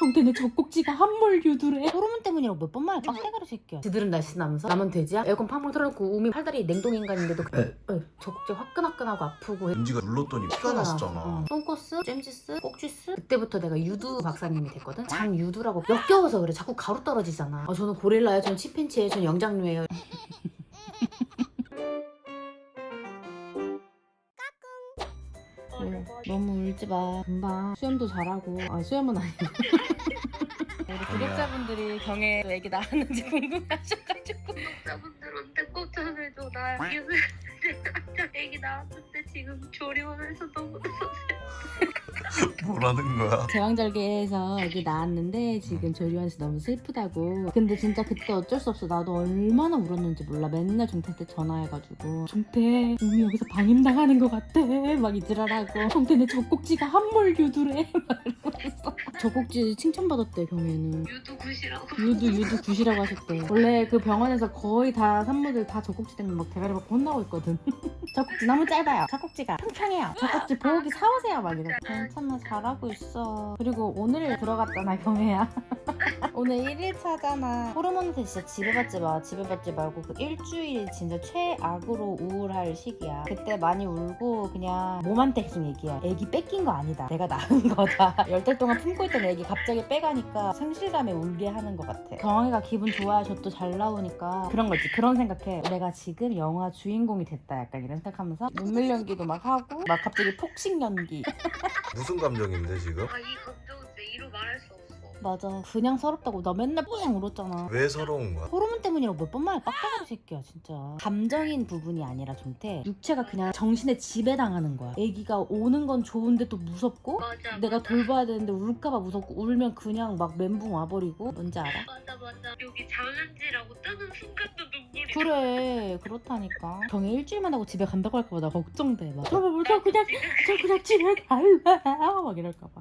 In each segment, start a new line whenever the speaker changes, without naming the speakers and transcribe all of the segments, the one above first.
정태는 젖꼭지가 한몰 유두래. 호르몬 때문이라고 몇 번 말해. 빡대가리 새끼야. 지들은 날씬하면서? 남은 돼지야? 에어컨 팡팡 틀어놓고 우미 팔다리 냉동인간인데도. 에, 젖꼭지 화끈화끈하고 아프고
은지가 눌렀더니 피가 났었잖아.
어. 똥코스, 잼지스, 꼭지스? 그때부터 내가 유두 박사님이 됐거든? 장유두라고 역겨워서 그래. 자꾸 가루 떨어지잖아. 아, 저는 고릴라예요 저는 치팬치예요 저는 영장류예요 울지 마. 금방 수염도 잘하고. 아 수염은 아니고 우리 구독자분들이 경혜 애기 낳았는지 궁금해하셔가지고.
구독자분들한테 꼭 전해줘. 나 애기 나왔는데 지금 조리원에서 너무
뭐라는 거야?
제왕절개에서 애기 낳았는데 지금 조리원에서 너무 슬프다고. 근데 진짜 그때 어쩔 수 없어. 나도 얼마나 울었는지 몰라. 맨날 종태한테 전화해가지고 종태 우미 여기서 방임당하는 것 같아. 막 이지랄하고 종태는 젖꼭지가 한몰 유두래. 막 이러면서 젖꼭지 칭찬받았대 경혜는.
유두 굿이라고.
유두 유두 굿이라고 하셨대 원래 그 병원에서 거의 다 산모들 다 젖꼭지 때문에 막 대가리 받고 혼나고 있거든. 젖꼭지 너무 짧아요. 젖꼭지가 평평해요. 젖꼭지 보호기 사오세요. 막 이러고. 괜찮아 잘하고 있어. 그리고 오늘 들어갔잖아 경혜야 오늘 1일차잖아. 호르몬한테 진짜 지배받지 마. 지배받지 말고 그 일주일이 진짜 최악으로 우울할 시기야. 그때 많이 울고 그냥 몸한테 계속 얘기해. 애기 뺏긴 거 아니다. 내가 낳은 거다. 열 달 동안 품고 있던 애기 갑자기 빼가니까 성실감에 울게 하는 것 같아. 경황이가 기분 좋아야 저도 잘 나오니까 그런 거지. 그런 생각해. 내가 지금 영화 주인공이 됐다. 약간 이런 생각하면서 눈물 연기도 막 하고 막 갑자기 폭식 연기.
무슨 감정인데 지금?
아, 이 감정은 내 이루 말할 수 없어.
맞아 그냥 서럽다고 나 맨날 뿌잉 울었잖아
왜 서러운 거야?
호르몬 때문이라고 몇 번 말해 빡빡하리 새끼야 진짜 감정인 부분이 아니라 좀태 육체가 그냥 정신에 지배당하는 거야 애기가 오는 건 좋은데 또 무섭고
맞아.
내가
맞아.
돌봐야 되는데 울까봐 무섭고 울면 그냥 막 멘붕 와버리고 뭔지 알아?
맞아 맞아. 여기 장은지라고 뜨는 순간도 눈물이.
그래 그렇다니까 경에 일주일만 하고 집에 간다고 할까봐 나 걱정돼 막 저거 저 그냥 저 그냥 집에 갈래 막 이럴까봐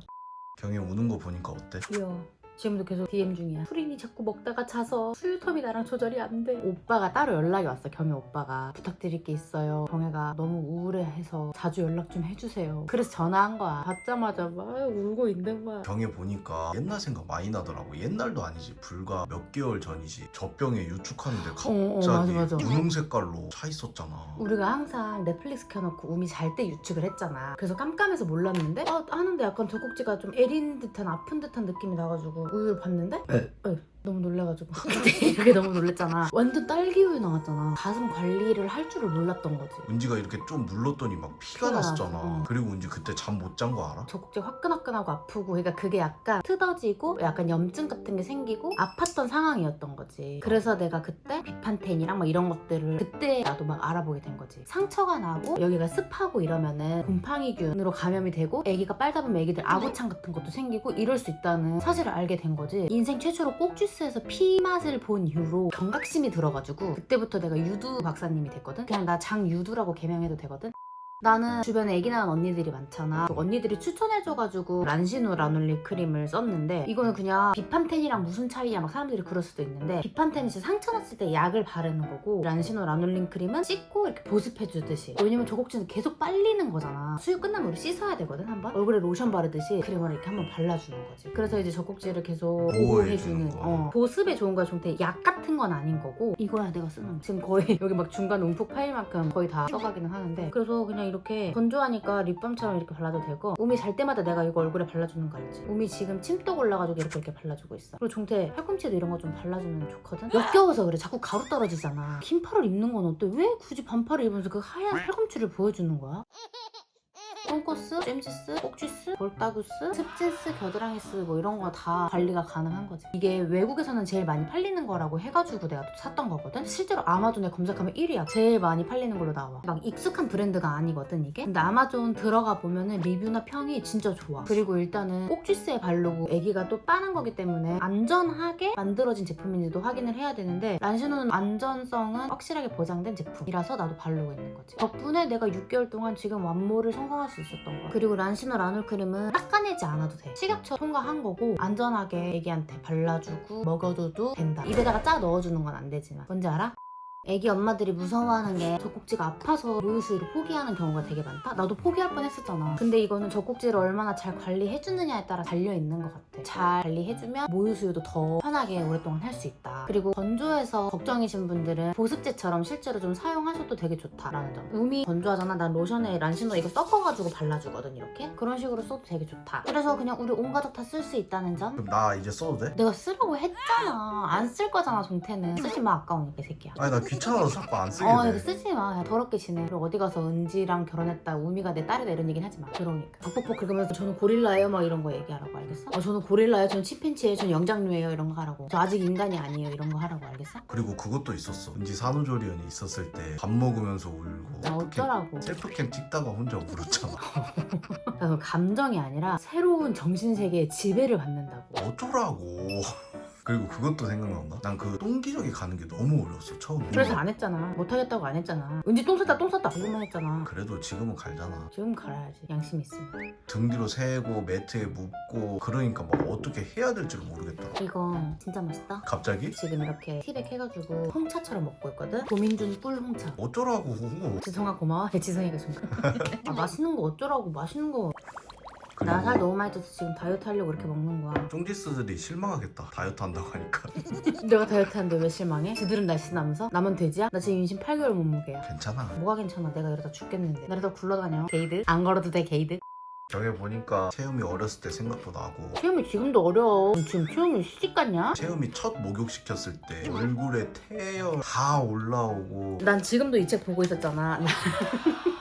경이 우는 거 보니까 어때?
귀여워. 지금도 계속 DM 중이야. 프린이 자꾸 먹다가 자서 수유텀이 나랑 조절이 안 돼. 오빠가 따로 연락이 왔어. 경혜 오빠가 부탁드릴 게 있어요. 경혜가 너무 우울해해서 자주 연락 좀 해주세요. 그래서 전화한 거야. 받자마자 막 울고 있는 거야.
경에 보니까 옛날 생각 많이 나더라고. 옛날도 아니지. 불과 몇 개월 전이지. 젖병에 유축하는데
어, 어,
갑자기
맞아, 맞아.
분홍 색깔로 차 있었잖아.
우리가 항상 넷플릭스 켜놓고 우미 잘 때 유축을 했잖아. 그래서 깜깜해서 몰랐는데 아, 하는데 약간 젖꼭지가 좀 애린 듯한 아픈 듯한 느낌이 나가지고 우유를 봤는데
네.
에, 너무 놀래가지고 이렇게 너무 놀랬잖아. 완전 딸기 우유 나왔잖아. 가슴 관리를 할 줄을 몰랐던 거지.
은지가 이렇게 좀 눌렀더니 막 피가
피가
났었잖아.
나서, 어.
그리고 은지 그때 잠 못 잔 거 알아?
젖꼭지 화끈화끈하고 아프고 그러니까 그게 약간 뜯어지고 약간 염증 같은 게 생기고 아팠던 상황이었던 거지 그래서 내가 그때 비판텐이랑 막 이런 것들을 그때 나도 막 알아보게 된 거지 상처가 나고 여기가 습하고 이러면은 곰팡이균으로 감염이 되고 애기가 빨다 보면 애기들 아구창 같은 것도 생기고 이럴 수 있다는 사실을 알게 된 거지 인생 최초로 꼭주 스에서 피 맛을 본 이후로 경각심이 들어가지고 그때부터 내가 유두 박사님이 됐거든? 그냥 나 장유두라고 개명해도 되거든 나는 주변에 애기 낳은 언니들이 많잖아. 그 언니들이 추천해줘가지고 란시노 라놀리 크림을 썼는데 이거는 그냥 비판텐이랑 무슨 차이야 막 사람들이 그럴 수도 있는데 비판텐이 진짜 상처 났을 때 약을 바르는 거고 란시노 라놀린 크림은 씻고 이렇게 보습해주듯이 왜냐면 저곡지는 계속 빨리는 거잖아. 수유 끝나면 우리 씻어야 되거든 한번 얼굴에 로션 바르듯이 크림을 이렇게 한번 발라주는 거지. 그래서 이제 저곡지를 계속 보호해주는. 어, 보습에 좋은 거야 좋대 약 같은 건 아닌 거고 이거야 내가 쓰는 거. 지금 거의 여기 막 중간 움푹 파일 만큼 거의 다 써가기는 하는데 그래서 그냥 이렇게 건조하니까 립밤처럼 이렇게 발라도 되고 우미 잘 때마다 내가 이거 얼굴에 발라주는 거 알지? 우미 지금 침독 올라가지고 이렇게 이렇게 발라주고 있어 그리고 종태 팔꿈치도 이런 거 좀 발라주면 좋거든? 역겨워서 그래 자꾸 가루 떨어지잖아 긴 팔을 입는 건 어때? 왜 굳이 반팔을 입으면서 그 하얀 팔꿈치를 보여주는 거야? 똥코스, 잼지스, 꼭지스, 볼따구스, 습진스, 겨드랑이스 뭐 이런 거 다 관리가 가능한 거지. 이게 외국에서는 제일 많이 팔리는 거라고 해가지고 내가 또 샀던 거거든. 실제로 아마존에 검색하면 1위야. 제일 많이 팔리는 걸로 나와. 막 익숙한 브랜드가 아니거든 이게. 근데 아마존 들어가 보면은 리뷰나 평이 진짜 좋아. 그리고 일단은 꼭지스에 바르고 아기가 또 빠는 거기 때문에 안전하게 만들어진 제품인지도 확인을 해야 되는데 란시노는 안전성은 확실하게 보장된 제품이라서 나도 바르고 있는 거지. 덕분에 내가 6개월 동안 지금 완모를 성공할 수 있었던 거야. 그리고 란시노 라놀 크림은 닦아내지 않아도 돼. 식약처 통과한 거고 안전하게 애기한테 발라주고 먹어줘도 된다. 입에다가 짜 넣어주는 건 안 되지만 뭔지 알아? 애기 엄마들이 무서워하는 게 젖꼭지가 아파서 모유수유를 포기하는 경우가 되게 많다? 나도 포기할 뻔 했었잖아. 근데 이거는 젖꼭지를 얼마나 잘 관리해주느냐에 따라 달려있는 것 같아. 잘 관리해주면 모유수유도 더 편하게 오랫동안 할 수 있다. 그리고 건조해서 걱정이신 분들은 보습제처럼 실제로 좀 사용하셔도 되게 좋다라는 점. 음이 건조하잖아. 난 로션에 란신너 이거 섞어가지고 발라주거든 이렇게. 그런 식으로 써도 되게 좋다. 그래서 그냥 우리 온 가족 다 쓸 수 있다는 점.
그럼 나 이제 써도 돼?
내가 쓰라고 했잖아. 안 쓸 거잖아, 종태는. 쓰지 마, 아까우니까, 이 새끼야.
아니 나 귀찮아서 자꾸 안 쓰게
어,
돼
이거 쓰지 마. 그냥 더럽게 지내. 그리고 어디 가서 은지랑 결혼했다. 우미가 내 딸이다. 이런 얘기는 하지 마. 더러우니까. 벅벅벅 긁으면서 저는 고릴라예요. 막 이런 거 얘기하라고. 알겠어? 어, 저는 고릴라예요. 저는 치팬치예요. 저는 영장류예요. 이런 거 하라고. 저 아직 인간이 아니에요. 이런 거 하라고. 알겠어?
그리고 그것도 있었어 은지 산후조리원이 있었을 때 밥 먹으면서 울고
나 어쩌라고.
셀프캠 찍다가 혼자 울었잖아
그러니까 감정이 아니라 새로운 정신 세계에 지배를 받는다고.
어쩌라고 그리고 그것도 생각난다 난 그 똥기저귀 가는 게 너무 어려웠어 처음에
그래서 안 했잖아. 못 하겠다고 안 했잖아. 은지 똥 쌌다, 똥 쌌다. 그것만 했잖아.
그래도 지금은 갈잖아
지금 갈아야지. 양심 있으면.
등 뒤로 세고 매트에 묻고 그러니까 막 어떻게 해야 될지를 모르겠다
이거 진짜 맛있다.
갑자기?
지금 이렇게 티백 해가지고 홍차처럼 먹고 있거든. 도민준 꿀 홍차.
어쩌라고
지성아 고마워. 지성이가 준 거. 아 맛있는 거 어쩌라고 맛있는 거. 나 살 너무 많이 쪄서 지금 다이어트 하려고 이렇게 먹는 거야.
쫑디스들이 실망하겠다 다이어트 한다고 하니까
내가 다이어트 하는데 왜 실망해? 지들은 날씬하면서 나만 돼지야? 나 지금 임신 8개월 몸무게야.
괜찮아
뭐가 괜찮아? 내가 이러다 죽겠는데. 나 이러다 굴러다녀. 게이드? 안 걸어도 돼 게이드?
저게 보니까 채음이 어렸을 때 생각도 나고
체험이 지금도 어려워. 지금 체험이 시집 갔냐?
채음이 첫 목욕시켰을 때 얼굴에 태열 다 올라오고
난 지금도 이 책 보고 있었잖아.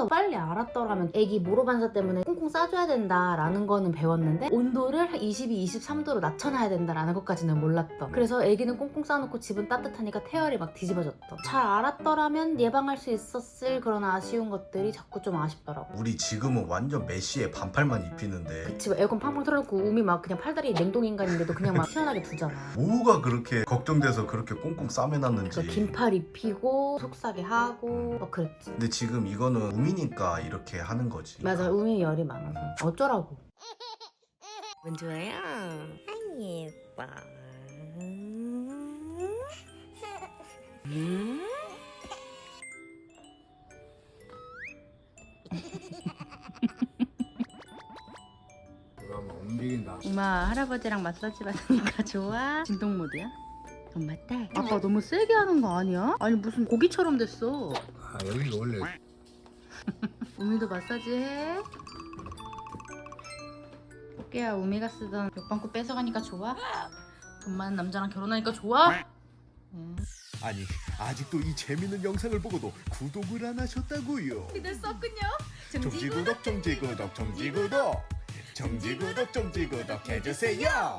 더 빨리 알았더라면 애기 모로반사 때문에 꽁꽁 싸줘야 된다라는 거는 배웠는데 온도를 한 22, 23도로 낮춰놔야 된다라는 것까지는 몰랐던. 그래서 애기는 꽁꽁 싸놓고 집은 따뜻하니까 태열이 막 뒤집어졌던. 잘 알았더라면 예방할 수 있었을 그런 아쉬운 것들이 자꾸 좀 아쉽더라고.
우리 지금은 완전 메시에 반팔만 입히는데.
그치 에어컨 팡팡 틀어놓고 우미 막 그냥 팔다리 냉동 인간인데도 그냥 막 시원하게 두잖아.
뭐가 그렇게 걱정돼서 그렇게 꽁꽁 싸매놨는지.
그 긴팔 입히고 속삭이 하고 막 그랬지.
근데 지금 이거는 우미 니까 이렇게 하는 거지
맞아 우미 열이 많아서 어쩌라고?
아 예뻐. 음?
그러면 움직인다.
엄마 할아버지랑 마사지 받으니까 좋아? 진동 모드야? 엄마 딸 아빠 너무 세게 하는 거 아니야? 아니 무슨 고기처럼 됐어
아 여기가 원래
우미도 마사지 해? 깨야 우미가 쓰던 벽방구 뺏어가니까 좋아? 돈 많은 남자랑 결혼하니까 좋아? 응.
아니 아직도 이 재밌는 영상을 보고도 구독을 안 하셨다고요?
늦었군요
정지구독 정지구독 정지구독 정지구독 정지구독 해주세요